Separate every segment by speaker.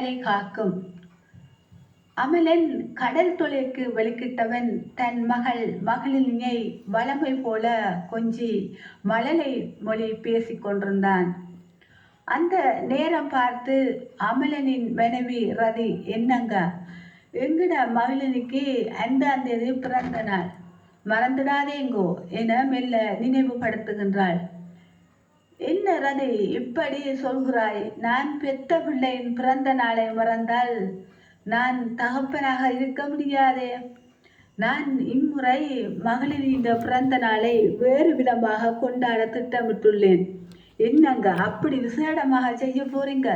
Speaker 1: கடலை காக்கும். அமலன் கடல் தொழிற்கு வெளிக்கிட்டவன் தன் மகள் மகளினை வளமை போல கொஞ்சி மழலை மொழி பேசிக் கொண்டிருந்தான். அந்த நேரம் பார்த்து அமலனின் மனைவி ரதி என்னங்க? எங்கட மகளினுக்கு ஐந்தாம் தேதி பிறந்த நாள்? மறந்துடாதேங்கோ என மெல்ல நினைவுபடுத்துகின்றாள். என்ன ரதி இப்படி சொல்கிறாய்? நான் பெத்த பிள்ளையின் பிறந்த நாளை மறந்தால் நான் தகப்பனாக இருக்க முடியாதே. நான் இம்முறை மகளிர் இந்த பிறந்த நாளை வேறு விதமாக கொண்டாட திட்டமிட்டுள்ளேன். என்னங்க அப்படி விசேடமாக செய்ய போறீங்க?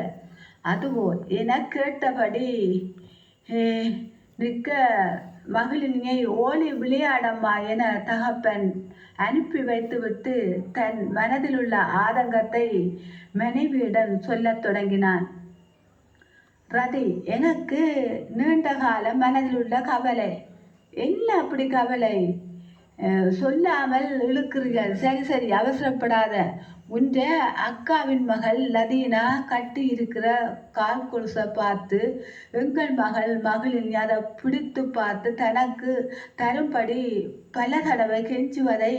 Speaker 1: அதுவோ என கேட்டபடி நிற்க மகளினை ஓலி விளையாடம்மா என தகப்பன் அனுப்பி வைத்துவிட்டு தன் மனதில் உள்ள ஆதங்கத்தை மனைவியிடம் சொல்லத் தொடங்கினான். ரதி எனக்கு நீண்ட காலம் மனதில் உள்ள கவலை. என்ன அப்படி கவலை? சொல்லாமல் இழுக்கிறீர்கள். சரி சரி அவசரப்படாத. உன்ற அக்காவின் மகள் லதீனா கட்டி இருக்கிற கால் கொலுசை பார்த்து எங்கள் மகள் மகளின் அதை பிடித்து பார்த்து தனக்கு தரும்படி பல தடவை கெஞ்சுவதை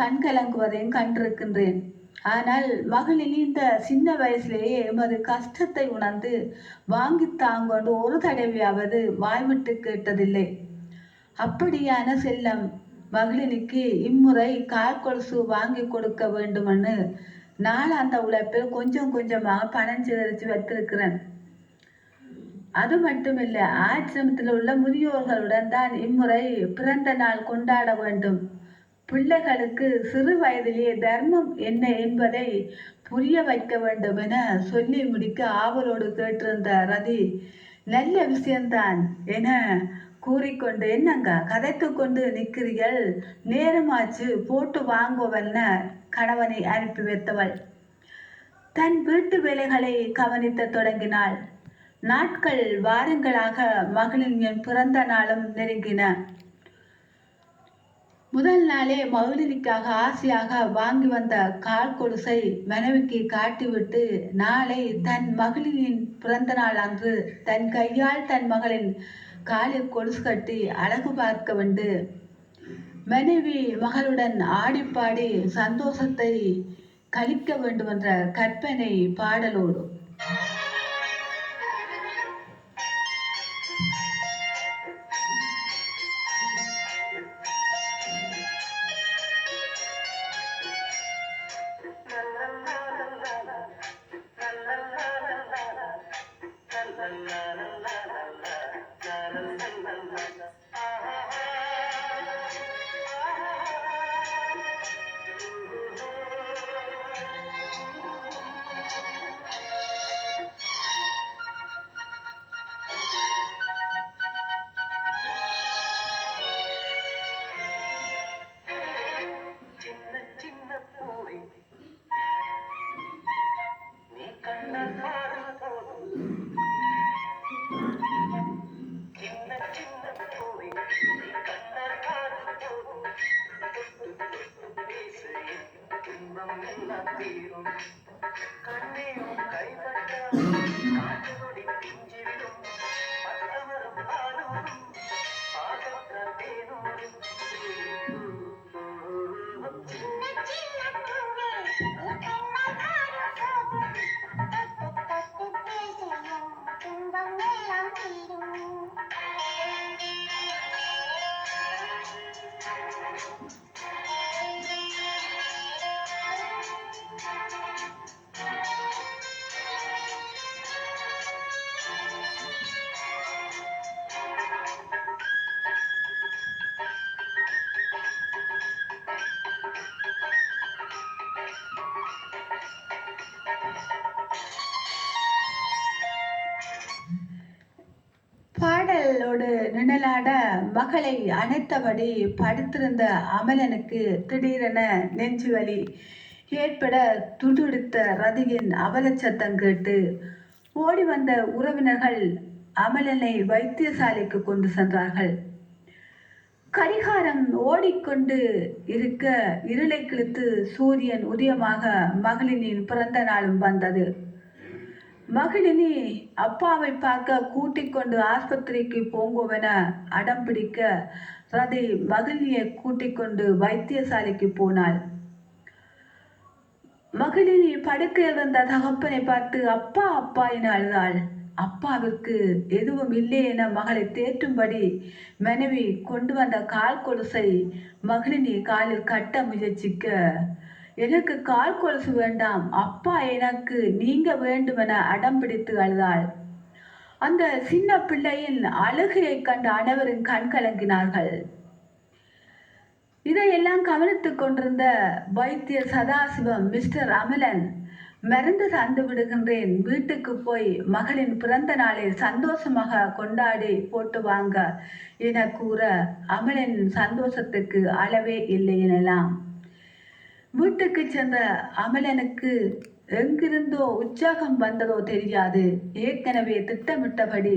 Speaker 1: கண்கலங்குவதையும் கண்டிருக்கின்றேன். ஆனால் மகளின் இந்த சின்ன வயசுலேயே எமது கஷ்டத்தை உணர்ந்து வாங்கி தாங்கொண்டு ஒரு தடவையாவது வாய்விட்டு கேட்டதில்லை. அப்படியான செல்லம். மகளினுக்கு இம்முறை கால் கொலுசு வாங்கி கொடுக்க வேண்டுமென்னு நான் அந்த உழைப்பில் கொஞ்சம் கொஞ்சமாக பணம் சேகரித்து வைத்திருக்கிறேன். அது மட்டுமில்ல ஆசிரமத்தில் உள்ள முதியோர்களுடன் தான் இம்முறை பிறந்த நாள் கொண்டாட வேண்டும். பிள்ளைகளுக்கு சிறு வயதிலேயே தர்மம் என்ன என்பதை புரிய வைக்க வேண்டும் என சொல்லி முடிக்க ஆவலோடு கேட்டிருந்த ரதி. நல்ல விஷயம்தான் என கூறிக்கொண்டு என்னங்க கதைத்து கொண்டு நிற்கிறீர்கள்? நேரமாச்சு போட்டு வாங்குவல்ன கணவனை அனுப்பி வைத்தவள். தன் வீட்டு வேலைகளை கவனித்த தொடங்கினாள். நாட்கள் வாரங்களாக மகளின் என் பிறந்த நாளும் நெருங்கின. முதல் நாளே மகளிருக்காக ஆசையாக வாங்கி வந்த கால் கொலுசை மனைவிக்கு காட்டிவிட்டு நாளை தன் மகளிரின் பிறந்த நாள் அன்று தன் கையால் தன் மகளின் காலில் கொலுசு கட்டி அழகு பார்க்க வந்து மனைவி மகளுடன் ஆடிப்பாடி சந்தோஷத்தை கழிக்க வேண்டும் என்ற கற்பனை பாடலோடு. விளையாட மகளை அணைத்தபடி படுத்திருந்த அமலனுக்கு திடீரென நெஞ்சுவலி ஏற்பட துடுடுத்த ரதியின் அவலச்சத்தம் கேட்டு ஓடி வந்த உறவினர்கள் அமலனை வைத்தியசாலைக்கு கொண்டு சென்றார்கள். கரிகாரம் ஓடிக்கொண்டு இருக்க இருளை கிழித்து சூரியன் உதயமாக மகளினின் பிறந்த நாளும் வந்தது. மகளினி அப்பாவை பார்க்க கூட்டிக் கொண்டு ஆஸ்பத்திரிக்கு போங்குவென அடம் பிடிக்க ரதி மகிழினியை கூட்டிக் கொண்டு வைத்தியசாலைக்கு போனாள். மகளினி படுக்கையில் இருந்த தகப்பனை பார்த்து அப்பா அப்பா என அழுதாள். அப்பாவிற்கு எதுவும் இல்லை என மகளை தேற்றும்படி மனைவி கொண்டு வந்த கால் கொலுசை மகளினி காலில் கட்ட முயற்சிக்க எனக்கு கால் கொலுசு வேண்டாம்? அப்பா எனக்கு நீங்க வேண்டுமென அடம் பிடித்து அழுதாள். அந்த சின்ன பிள்ளையின் அழுகையை கண்ட அனைவரும் கண் கலங்கினார்கள். இதையெல்லாம் கவனித்துக் கொண்டிருந்த வைத்திய சதாசிவம் மிஸ்டர் அமலன் மருந்து தந்து விடுகின்றேன். வீட்டுக்கு போய் மகளின் பிறந்த நாளை சந்தோஷமாக கொண்டாடி போட்டு வாங்க என கூற அமலன் சந்தோஷத்துக்கு அளவே இல்லை எனலாம். வீட்டுக்கு சென்ற அமலனுக்கு எங்கிருந்தோ உற்சாகம் வந்ததோ தெரியாது. ஏற்கனவே திட்டமிட்டபடி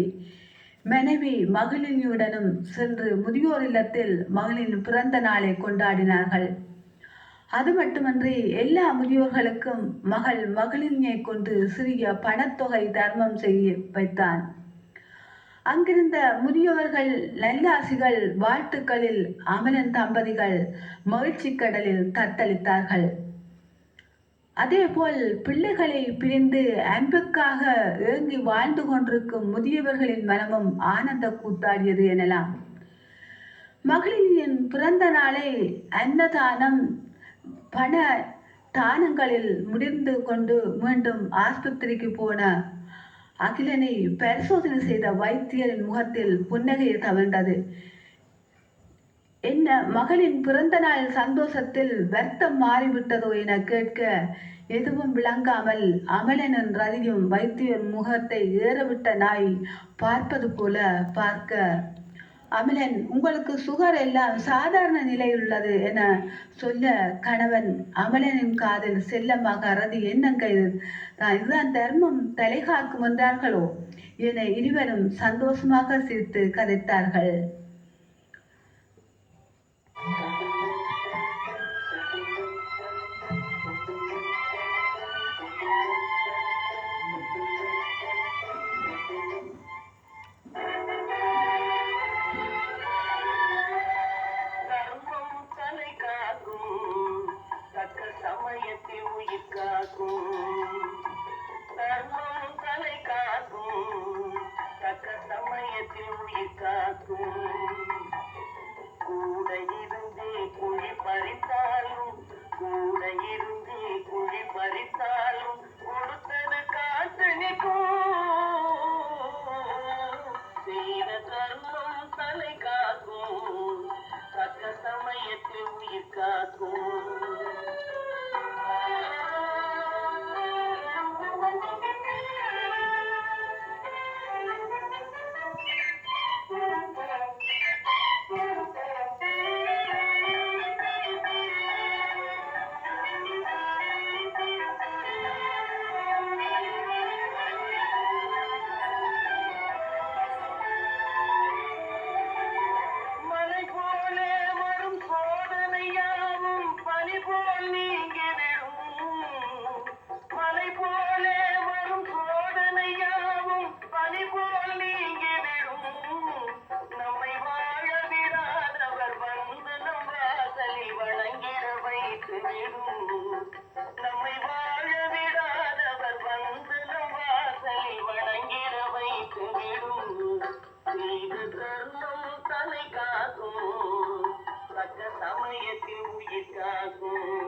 Speaker 1: மனைவி மகளினியுடனும் சென்று முதியோர் இல்லத்தில் மகளின் பிறந்த நாளை கொண்டாடினார்கள். அது மட்டுமன்றி எல்லா முதியோர்களுக்கும் மகள் மகளினியை கொண்டு சிறிய பணத்தொகை தர்மம் செய்ய வைத்தான். அங்கிருந்த முதியவர்கள் நல்லாசிகள் வாழ்த்துக்களில் அமலன் தம்பதிகள் மகிழ்ச்சி கடலில் தத்தளித்தார்கள். அதேபோல் பிள்ளைகளை பிரிந்து அன்புக்காக ஏங்கி வாழ்ந்து கொண்டிருக்கும் முதியவர்களின் மனமும் ஆனந்த கூத்தாடியது எனலாம். மகளிரின் பிறந்த நாளை அன்னதானம் பண தானங்களில் முடிந்து கொண்டு மீண்டும் ஆஸ்பத்திரிக்கு போன அகிலனை பரிசோதனை செய்த வைத்தியரின் முகத்தில் புன்னகை தவிழ்ந்தது. என்ன மகளின் பிறந்த நாள் சந்தோஷத்தில் வருத்தம் மாறிவிட்டதோ என கேட்க எதுவும் விளங்காமல் அமலனின் ரதியும் வைத்தியர் முகத்தை ஏறவிட்ட நாய் பார்ப்பது போல பார்க்க அமலன் உங்களுக்கு சுகர் எல்லாம் சாதாரண நிலையுள்ளது என சொல்ல கணவன் அமலனின் காதில் செல்லமாக அறது என்னங்க இது இதுதான் தர்மம் தலை காக்கும் என்றார்களோ என இருவரும் சந்தோஷமாக சிரித்து கதைத்தார்கள்.
Speaker 2: இதயத்தில் உயிர் காக்கும் கூட இருந்தே குழி பறித்தாலும் கூட இருந்தே குழி பறித்தாலும் சமயத்தில் உயிர்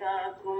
Speaker 2: Obrigado.